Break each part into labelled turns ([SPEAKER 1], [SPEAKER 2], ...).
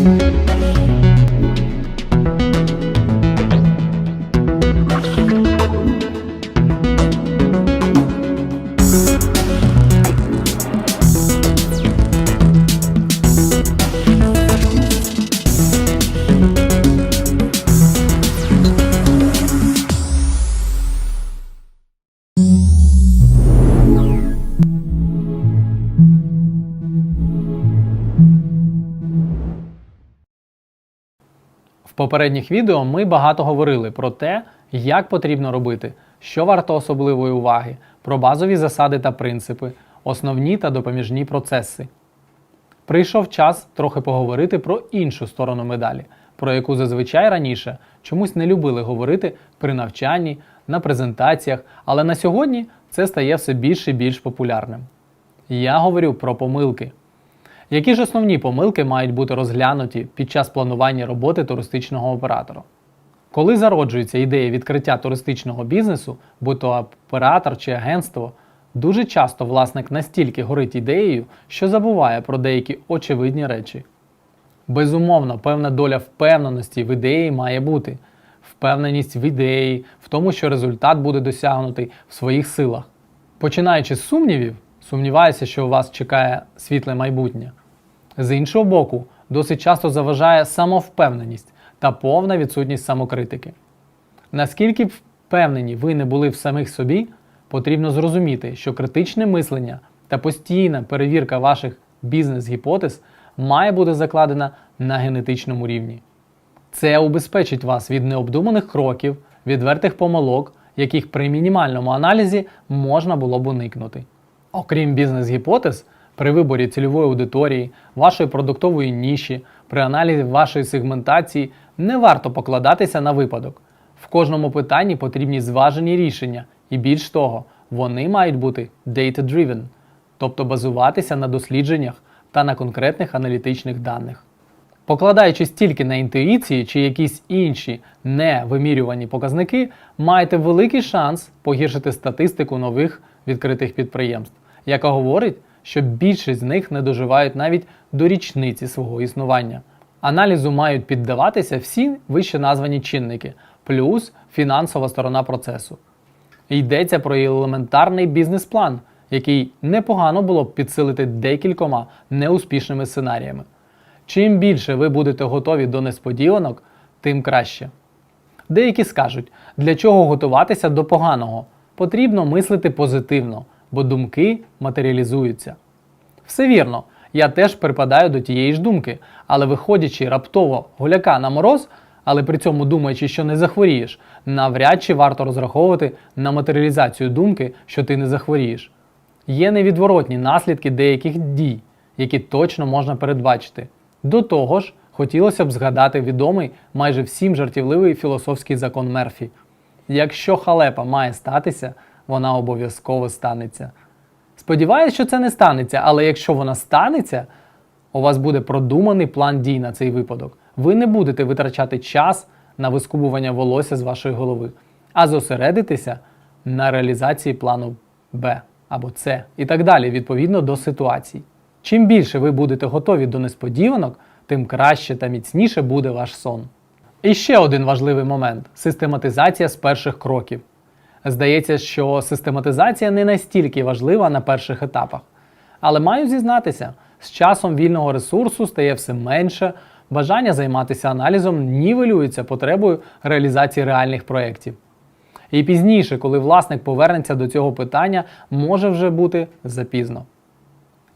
[SPEAKER 1] В попередніх відео ми багато говорили про те, як потрібно робити, що варто особливої уваги, про базові засади та принципи, основні та допоміжні процеси. Прийшов час трохи поговорити про іншу сторону медалі, про яку зазвичай раніше чомусь не любили говорити при навчанні, на презентаціях, але на сьогодні це стає все більш і більш популярним. Я говорю про помилки. Які ж основні помилки мають бути розглянуті під час планування роботи туристичного оператора? Коли зароджується ідея відкриття туристичного бізнесу, будь то оператор чи агентство, дуже часто власник настільки горить ідеєю, що забуває про деякі очевидні речі. Безумовно, певна доля впевненості в ідеї має бути. Впевненість в ідеї, в тому, що результат буде досягнутий в своїх силах. Починаючи з сумнівів, сумніваюся, що у вас чекає світле майбутнє. З іншого боку, досить часто заважає самовпевненість та повна відсутність самокритики. Наскільки б впевнені ви не були в самих собі, потрібно зрозуміти, що критичне мислення та постійна перевірка ваших бізнес-гіпотез має бути закладена на генетичному рівні. Це убезпечить вас від необдуманих кроків, відвертих помилок, яких при мінімальному аналізі можна було б уникнути. Окрім бізнес-гіпотез, при виборі цільової аудиторії, вашої продуктової ніші, при аналізі вашої сегментації не варто покладатися на випадок. В кожному питанні потрібні зважені рішення, і більш того, вони мають бути data-driven, тобто базуватися на дослідженнях та на конкретних аналітичних даних. Покладаючись тільки на інтуїції чи якісь інші невимірювані показники, маєте великий шанс погіршити статистику нових відкритих підприємств, яка говорить, що більшість з них не доживають навіть до річниці свого існування. Аналізу мають піддаватися всі вище названі чинники, плюс фінансова сторона процесу. Йдеться про елементарний бізнес-план, який непогано було б підсилити декількома неуспішними сценаріями. Чим більше ви будете готові до несподіванок, тим краще. Деякі скажуть, для чого готуватися до поганого? Потрібно мислити позитивно, бо думки матеріалізуються. Все вірно, я теж припадаю до тієї ж думки, але виходячи раптово гуляка на мороз, але при цьому думаючи, що не захворієш, навряд чи варто розраховувати на матеріалізацію думки, що ти не захворієш. Є невідворотні наслідки деяких дій, які точно можна передбачити. До того ж, хотілося б згадати відомий майже всім жартівливий філософський закон Мерфі. Якщо халепа має статися, вона обов'язково станеться. Сподіваюсь, що це не станеться, але якщо вона станеться, у вас буде продуманий план дій на цей випадок. Ви не будете витрачати час на вискубування волосся з вашої голови, а зосередитеся на реалізації плану Б або С і так далі, відповідно до ситуацій. Чим більше ви будете готові до несподіванок, тим краще та міцніше буде ваш сон. І ще один важливий момент систематизація з перших кроків. Здається, що систематизація не настільки важлива на перших етапах. Але маю зізнатися, з часом вільного ресурсу стає все менше, бажання займатися аналізом нівелюється потребою реалізації реальних проєктів. І пізніше, коли власник повернеться до цього питання, може вже бути запізно.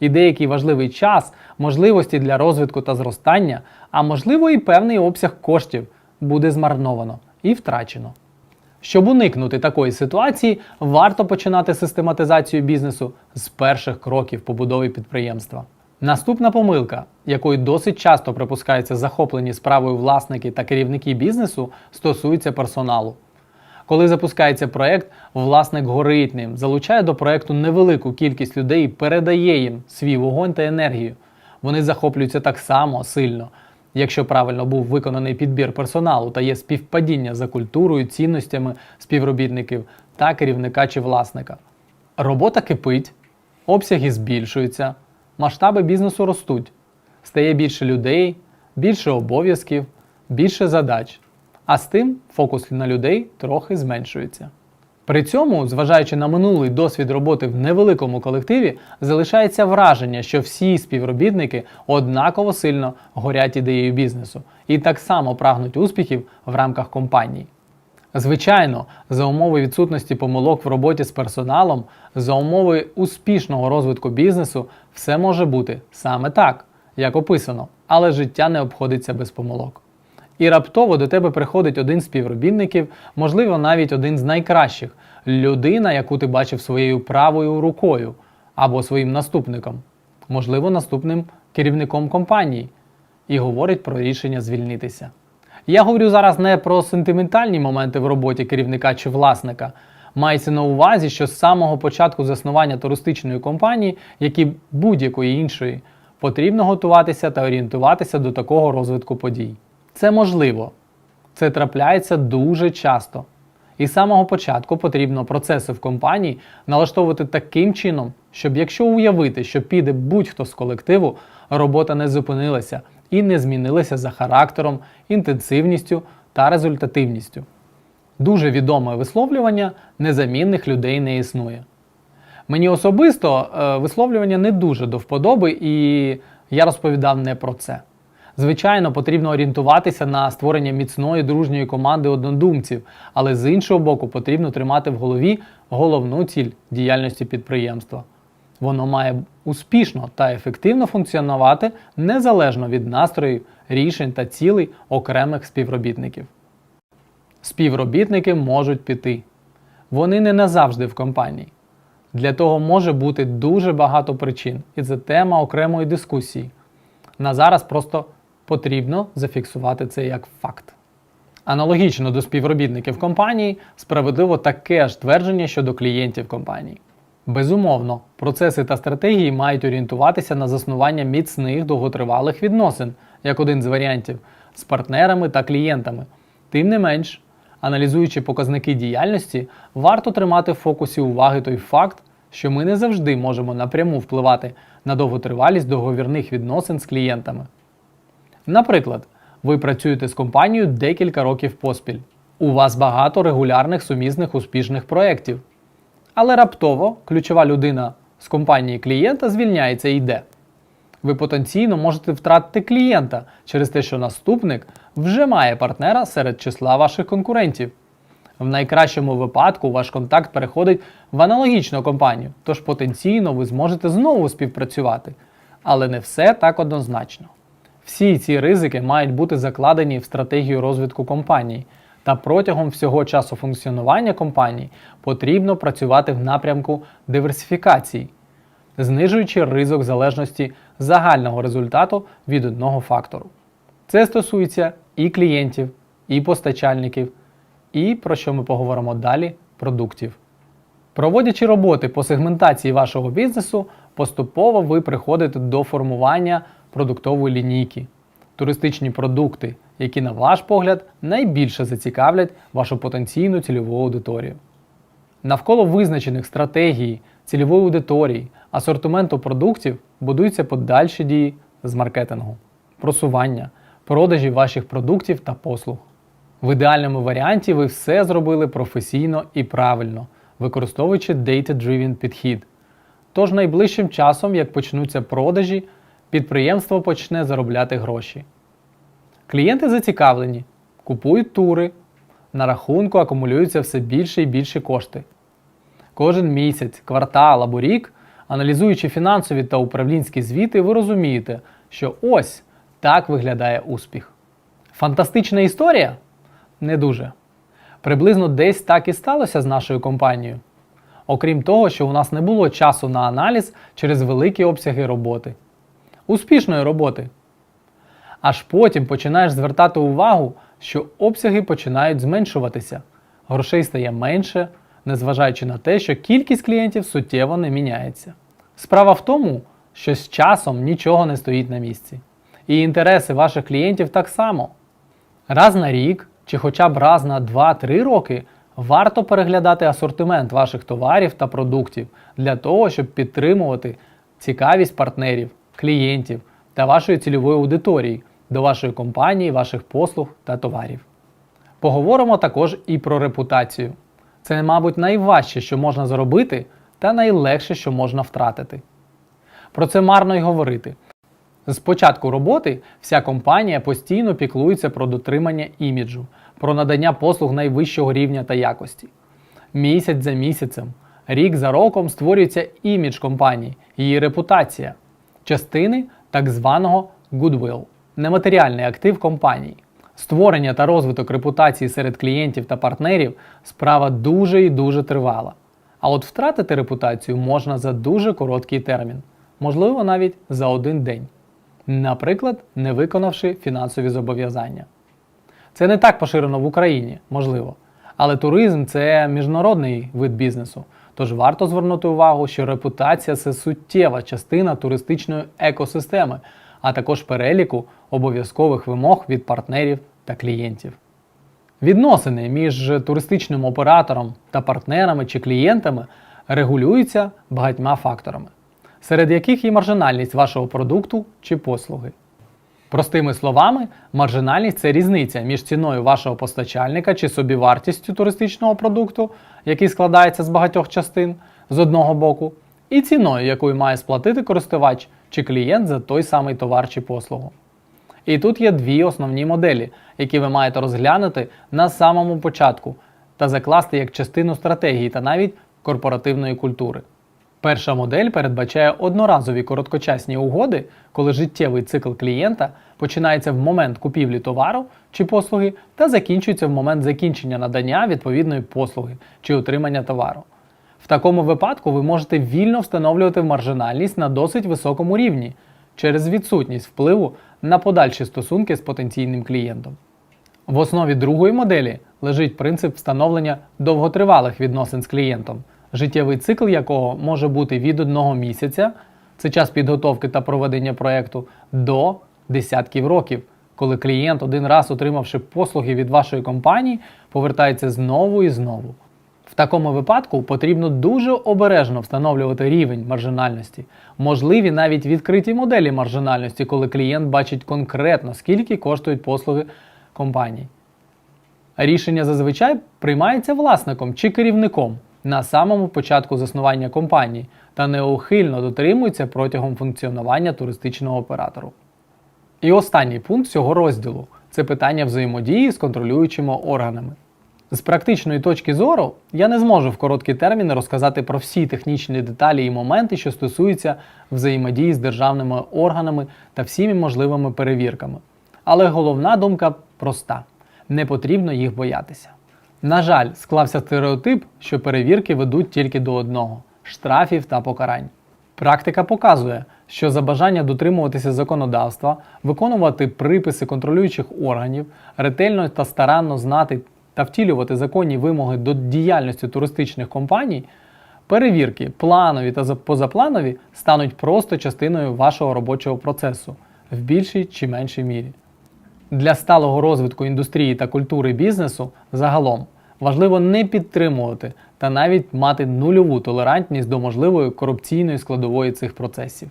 [SPEAKER 1] І деякий важливий час, можливості для розвитку та зростання, а можливо і певний обсяг коштів буде змарновано і втрачено. Щоб уникнути такої ситуації, варто починати систематизацію бізнесу з перших кроків побудови підприємства. Наступна помилка, якою досить часто припускаються захоплені справою власники та керівники бізнесу, стосується персоналу. Коли запускається проект, власник горить ним, залучає до проекту невелику кількість людей і передає їм свій вогонь та енергію. Вони захоплюються так само сильно, якщо правильно був виконаний підбір персоналу та є співпадіння за культурою, цінностями співробітників та керівника чи власника. Робота кипить, обсяги збільшуються, масштаби бізнесу ростуть, стає більше людей, більше обов'язків, більше задач, а з тим фокус на людей трохи зменшується. При цьому, зважаючи на минулий досвід роботи в невеликому колективі, залишається враження, що всі співробітники однаково сильно горять ідеєю бізнесу і так само прагнуть успіхів в рамках компанії. Звичайно, за умови відсутності помилок в роботі з персоналом, за умови успішного розвитку бізнесу, все може бути саме так, як описано, але життя не обходиться без помилок. І раптово до тебе приходить один з співробітників, можливо, навіть один з найкращих людина, яку ти бачив своєю правою рукою або своїм наступником, можливо, наступним керівником компанії, і говорить про рішення звільнитися. Я говорю зараз не про сентиментальні моменти в роботі керівника чи власника. Мається на увазі, що з самого початку заснування туристичної компанії, як і будь-якої іншої, потрібно готуватися та орієнтуватися до такого розвитку подій. Це можливо. Це трапляється дуже часто. І з самого початку потрібно процеси в компанії налаштовувати таким чином, щоб якщо уявити, що піде будь-хто з колективу, робота не зупинилася і не змінилася за характером, інтенсивністю та результативністю. Дуже відоме висловлювання незамінних людей не існує. Мені особисто е, висловлювання не дуже до вподоби, і я розповідав не про це. Звичайно, потрібно орієнтуватися на створення міцної дружньої команди однодумців, але з іншого боку, потрібно тримати в голові головну ціль діяльності підприємства. Воно має успішно та ефективно функціонувати незалежно від настроїв, рішень та цілей окремих співробітників. Співробітники можуть піти. Вони не назавжди в компанії. Для того може бути дуже багато причин, і це тема окремої дискусії. На зараз просто потрібно зафіксувати це як факт. Аналогічно до співробітників компанії, справедливо таке ж твердження щодо клієнтів компанії. Безумовно, процеси та стратегії мають орієнтуватися на заснування міцних довготривалих відносин, як один з варіантів, з партнерами та клієнтами. Тим не менш, аналізуючи показники діяльності, варто тримати в фокусі уваги той факт, що ми не завжди можемо напряму впливати на довготривалість договірних відносин з клієнтами. Наприклад, ви працюєте з компанією декілька років поспіль. У вас багато регулярних сумісних успішних проєктів. Але раптово ключова людина з компанії клієнта звільняється і йде. Ви потенційно можете втратити клієнта через те, що наступник вже має партнера серед числа ваших конкурентів. В найкращому випадку ваш контакт переходить в аналогічну компанію, тож потенційно ви зможете знову співпрацювати. Але не все так однозначно. Всі ці ризики мають бути закладені в стратегію розвитку компанії, та протягом всього часу функціонування компанії потрібно працювати в напрямку диверсифікації, знижуючи ризик залежності загального результату від одного фактору. Це стосується і клієнтів, і постачальників, і, про що ми поговоримо далі, продуктів. Проводячи роботи по сегментації вашого бізнесу, поступово ви приходите до формування продуктової лінійки, туристичні продукти, які, на ваш погляд, найбільше зацікавлять вашу потенційну цільову аудиторію. Навколо визначених стратегій, цільової аудиторії, асортименту продуктів будуються подальші дії з маркетингу, просування, продажі ваших продуктів та послуг. В ідеальному варіанті ви все зробили професійно і правильно, використовуючи data-driven підхід. Тож найближчим часом, як почнуться продажі, підприємство почне заробляти гроші. Клієнти зацікавлені, купують тури, на рахунку акумулюються все більше і більше кошти. Кожен місяць, квартал або рік, аналізуючи фінансові та управлінські звіти, ви розумієте, що ось так виглядає успіх. Фантастична історія? Не дуже. Приблизно десь так і сталося з нашою компанією. Окрім того, що у нас не було часу на аналіз через великі обсяги роботи. Успішної роботи. Аж потім починаєш звертати увагу, що обсяги починають зменшуватися, грошей стає менше, незважаючи на те, що кількість клієнтів суттєво не міняється. Справа в тому, що з часом нічого не стоїть на місці. І інтереси ваших клієнтів так само. Раз на рік чи хоча б раз на 2-3 роки варто переглядати асортимент ваших товарів та продуктів для того, щоб підтримувати цікавість партнерів, клієнтів та вашої цільової аудиторії, до вашої компанії, ваших послуг та товарів. Поговоримо також і про репутацію. Це, мабуть, найважче, що можна зробити, та найлегше, що можна втратити. Про це марно й говорити. З початку роботи вся компанія постійно піклується про дотримання іміджу, про надання послуг найвищого рівня та якості. Місяць за місяцем, рік за роком створюється імідж компанії, її репутація, частини так званого goodwill – нематеріальний актив компанії. Створення та розвиток репутації серед клієнтів та партнерів справа дуже і дуже тривала. А от втратити репутацію можна за дуже короткий термін, можливо, навіть за один день. Наприклад, не виконавши фінансові зобов'язання. Це не так поширено в Україні, можливо. Але туризм це міжнародний вид бізнесу. Тож варто звернути увагу, що репутація це суттєва частина туристичної екосистеми, а також переліку обов'язкових вимог від партнерів та клієнтів. Відносини між туристичним оператором та партнерами чи клієнтами регулюються багатьма факторами, серед яких є маржинальність вашого продукту чи послуги. Простими словами, маржинальність це різниця між ціною вашого постачальника чи собівартістю туристичного продукту, який складається з багатьох частин з одного боку, і ціною, якою має сплатити користувач чи клієнт за той самий товар чи послугу. І тут є дві основні моделі, які ви маєте розглянути на самому початку та закласти як частину стратегії та навіть корпоративної культури. Перша модель передбачає одноразові короткочасні угоди, коли життєвий цикл клієнта починається в момент купівлі товару чи послуги та закінчується в момент закінчення надання відповідної послуги чи отримання товару. В такому випадку ви можете вільно встановлювати маржинальність на досить високому рівні через відсутність впливу на подальші стосунки з потенційним клієнтом. В основі другої моделі лежить принцип встановлення довготривалих відносин з клієнтом, життєвий цикл якого може бути від одного місяця, це час підготовки та проведення проєкту, до десятків років, коли клієнт, один раз отримавши послуги від вашої компанії, повертається знову і знову. В такому випадку потрібно дуже обережно встановлювати рівень маржинальності, можливі навіть відкриті моделі маржинальності, коли клієнт бачить конкретно, скільки коштують послуги компанії. Рішення зазвичай приймається власником чи керівником на самому початку заснування компанії та неухильно дотримується протягом функціонування туристичного оператору. І останній пункт цього розділу це питання взаємодії з контролюючими органами. З практичної точки зору я не зможу в короткі терміни розказати про всі технічні деталі і моменти, що стосуються взаємодії з державними органами та всіми можливими перевірками. Але головна думка проста: не потрібно їх боятися. На жаль, склався стереотип, що перевірки ведуть тільки до одного штрафів та покарань. Практика показує, що за бажання дотримуватися законодавства, виконувати приписи контролюючих органів, ретельно та старанно знати та втілювати законні вимоги до діяльності туристичних компаній, перевірки, планові та позапланові стануть просто частиною вашого робочого процесу в більшій чи меншій мірі. Для сталого розвитку індустрії та культури бізнесу загалом важливо не підтримувати та навіть мати нульову толерантність до можливої корупційної складової цих процесів.